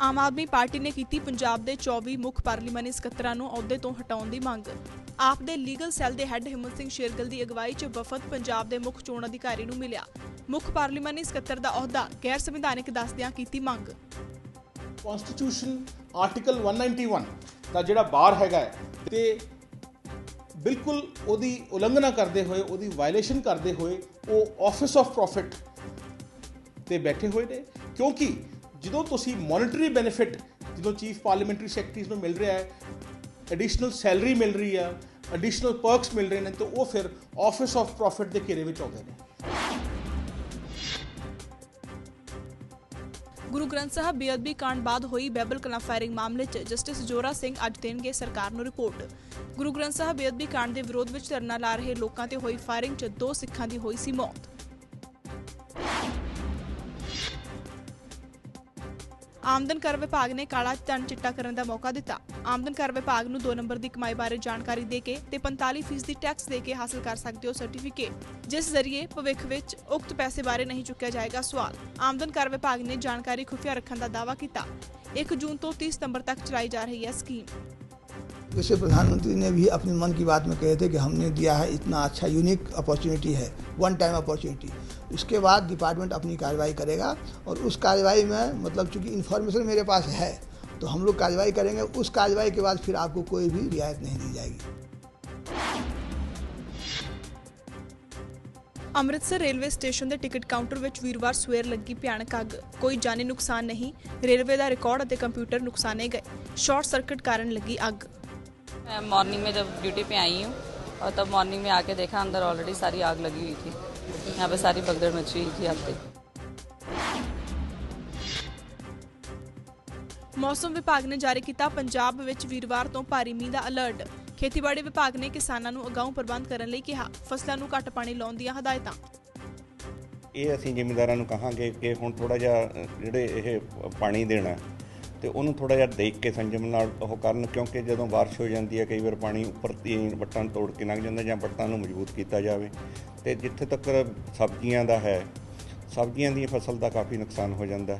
Aam Aadmi party ਨੇ ਕੀਤੀ ਪੰਜਾਬ ਦੇ 24 ਮੁੱਖ ਪਾਰਲੀਮਾਨੀ ਸਕੱਤਰਾਂ ਨੂੰ ਅਹੁਦੇ ਤੋਂ ਹਟਾਉਣ ਦੀ ਮੰਗ। ਆਪ ਦੇ ਲੀਗਲ ਸੈੱਲ ਦੇ ਹੈੱਡ ਹਿੰਮਤ ਸਿੰਘ ਸ਼ੇਰਗਿੱਲ ਦੀ ਅਗਵਾਈ 'ਚ ਵਫਦ ਪੰਜਾਬ ਦੇ ਮੁੱਖ ਚੋਣ ਅਧਿਕਾਰੀ ਨੂੰ ਮਿਲਿਆ। ਮੁੱਖ ਪਾਰਲੀਮਾਨੀ ਸਕੱਤਰ ਦਾ ਅਹੁਦਾ ਗੈਰ ਸੰਵਿਧਾਨਿਕ ਦੱਸਦਿਆਂ ਕੀਤੀ ਮੰਗ। ਕਨਸਟੀਟਿਊਸ਼ਨ ਆਰਟੀਕਲ 191 ਦਾ ਜਿਹੜਾ ਬਾਰ ਹੈਗਾ ਤੇ ਬਿਲਕੁਲ ਉਹਦੀ ਉਲੰਘਣਾ ਕਰਦੇ ਹੋਏ, ਉਹਦੀ ਵਾਇਲੇਸ਼ਨ ਕਰਦੇ ਹੋਏ ਉਹ ਆਫਿਸ ਆਫ ਪ੍ਰੋਫਿਟ ਤੇ ਬੈਠੇ ਹੋਏ ਨੇ। ਕਿਉਂਕਿ ਜਦੋਂ ਤੁਸੀਂ ਮੋਨਿਟਰੀ ਬੈਨੀਫਿਟ ਜਦੋਂ ਚੀਫ ਪਾਰਲੀਮੈਂਟਰੀ ਸੈਕਟਰੀਜ਼ ਨੂੰ ਮਿਲ ਰਿਹਾ ਹੈ ਐਡੀਸ਼ਨਲ ਸੈਲਰੀ ਮਿਲ ਰਹੀ ਆ ਐਡੀਸ਼ਨਲ ਪਰਕਸ ਮਿਲ ਰਹੇ ਨੇ, ਤਾਂ ਉਹ ਫਿਰ ਆਫਿਸ ਆਫ ਪ੍ਰੋਫਿਟ ਦੇ ਘੇਰੇ ਵਿੱਚ ਆਉਂਦੇ ਨੇ। ਗੁਰੂ ਗ੍ਰੰਥ ਸਾਹਿਬ ਬੇਅਦਬੀ ਕਾਂਡ ਬਾਅਦ ਹੋਈ ਬੈਬਲ ਕਲਾ ਫਾਇਰਿੰਗ ਮਾਮਲੇ 'ਚ, ਜਸਟਿਸ ਜੋਰਾ ਸਿੰਘ ਅੱਜ ਦੇਣਗੇ ਸਰਕਾਰ ਨੂੰ ਰਿਪੋਰਟ। ਗੁਰੂ ਗ੍ਰੰਥ ਸਾਹਿਬ ਬੇਅਦਬੀ ਕਾਂਡ ਦੇ ਵਿਰੋਧ ਵਿੱਚ ਧਰਨਾ ਲਾ ਰਹੇ ਲੋਕਾਂ ਤੇ ਹੋਈ ਫਾਇਰਿੰਗ 'ਚ ਦੋ ਸਿੱਖਾਂ ਦੀ ਹੋਈ ਸੀ ਮੌਤ। ਆਮਦਨ ਕਰ ਵਿਭਾਗ ਨੇ ਕਾਲਾ ਧਨ ਚਿੱਟਾ ਕਰਨ ਦਾ ਮੌਕਾ ਦਿੱਤਾ। ਆਮਦਨ ਕਰ ਵਿਭਾਗ ਨੂੰ 2 ਨੰਬਰ ਦੀ ਕਮਾਈ ਬਾਰੇ ਜਾਣਕਾਰੀ ਦੇ ਕੇ ਤੇ 45% ਦੀ ਟੈਕਸ ਦੇ ਕੇ ਹਾਸਲ ਕਰ ਸਕਦੇ ਹੋ ਸਰਟੀਫਿਕੇਟ ਜਿਸ ਜ਼ਰੀਏ ਭਵਿੱਖ ਵਿੱਚ ਉਕਤ ਪੈਸੇ ਬਾਰੇ ਨਹੀਂ ਚੁੱਕਿਆ ਜਾਏਗਾ ਸਵਾਲ। ਆਮਦਨ ਕਰ ਵਿਭਾਗ ਨੇ ਜਾਣਕਾਰੀ ਖੁਫੀਆ ਰੱਖਣ ਦਾ ਦਾਅਵਾ ਕੀਤਾ। 1 ਜੂਨ ਤੋਂ 30 ਸਤੰਬਰ ਤੱਕ ਚਲਾਈ ਜਾ ਰਹੀ ਹੈ ਸਕੀਮ। जैसे प्रधानमंत्री ने भी अपने मन की बात में कहे थे कि हमने दिया है इतना अच्छा यूनिक अपॉर्चुनिटी है वन टाइम अपॉर्चुनिटी उसके बाद डिपार्टमेंट अपनी कार्रवाई करेगा और उस कार्रवाई में मतलब चूंकि इन्फॉर्मेशन मेरे पास है तो हम लोग कार्रवाई करेंगे उस कार्रवाई के बाद फिर आपको कोई भी रियायत नहीं दी जाएगी ਅੰਮ੍ਰਿਤਸਰ ਰੇਲਵੇ ਸਟੇਸ਼ਨ ਦੇ ਟਿਕਟ ਕਾਊਂਟਰ ਵਿੱਚ ਵੀਰਵਾਰ ਸਵੇਰ ਲੱਗੀ ਭਿਆਨਕ ਅੱਗ ਕੋਈ ਜਾਨੀ ਨੁਕਸਾਨ ਨਹੀਂ ਰੇਲਵੇ ਦਾ ਰਿਕਾਰਡ ਅਤੇ ਕੰਪਿਊਟਰ ਨੁਕਸਾਨੇ ਗਏ ਸ਼ਾਰਟ ਸਰਕਟ ਕਾਰਨ ਲੱਗੀ ਅੱਗ मैं मॉर्निंग में जब ड्यूटी पे आई हूँ और तब मॉर्निंग में आके देखा अंदर ऑलरेडी सारी आग लगी हुई थी यहाँ पे सारी भगदड़ मची हुई थी आग पे ਮੌਸਮ ਵਿਭਾਗ ਨੇ ਜਾਰੀ ਕੀਤਾ ਪੰਜਾਬ ਵਿੱਚ ਵੀਰਵਾਰ ਤੋਂ ਭਾਰੀ ਮੀਂਹ ਦਾ ਅਲਰਟ ਖੇਤੀਬਾੜੀ ਵਿਭਾਗ ਨੇ ਕਿਸਾਨਾਂ ਨੂੰ ਅਗਾਊਂ ਪ੍ਰਬੰਧ ਕਰਨ ਲਈ ਕਿਹਾ ਫਸਲਾਂ ਨੂੰ ਘੱਟ ਪਾਣੀ ਲਾਉਣ ਦੀਆਂ ਹਦਾਇਤਾਂ ਇਹ ਅਸੀਂ ਜ਼ਿਮੀਂਦਾਰਾਂ ਨੂੰ ਕਹਾਂਗੇ ਕਿ ਹੁਣ ਥੋੜਾ ਜਿਹਾ ਅ, ਜਿਹੜੇ ਇਹ ਪਾਣੀ ਦੇਣਾ ਤੇ ਉਹਨੂੰ ਥੋੜਾ ਜਿਹਾ ਦੇਖ ਕੇ ਸੰਜਮ ਨਾਲ ਉਹ ਕਰਨ, ਕਿਉਂਕਿ ਜਦੋਂ ਬਾਰਿਸ਼ ਹੋ ਜਾਂਦੀ ਹੈ, ਕਈ ਵਾਰ ਪਾਣੀ ਉੱਪਰ ਦੀ ਵੱਟਾਂ ਨੂੰ ਤੋੜ ਕੇ ਲੰਘ ਜਾਂਦਾ ਜਾਂ ਵੱਟਾਂ ਨੂੰ ਮਜ਼ਬੂਤ ਕੀਤਾ ਜਾਵੇ। ਤੇ ਜਿੱਥੇ ਤੱਕ ਸਬਜ਼ੀਆਂ ਦਾ ਹੈ, ਸਬਜ਼ੀਆਂ ਦੀ ਫਸਲ ਦਾ ਕਾਫੀ ਨੁਕਸਾਨ ਹੋ ਜਾਂਦਾ।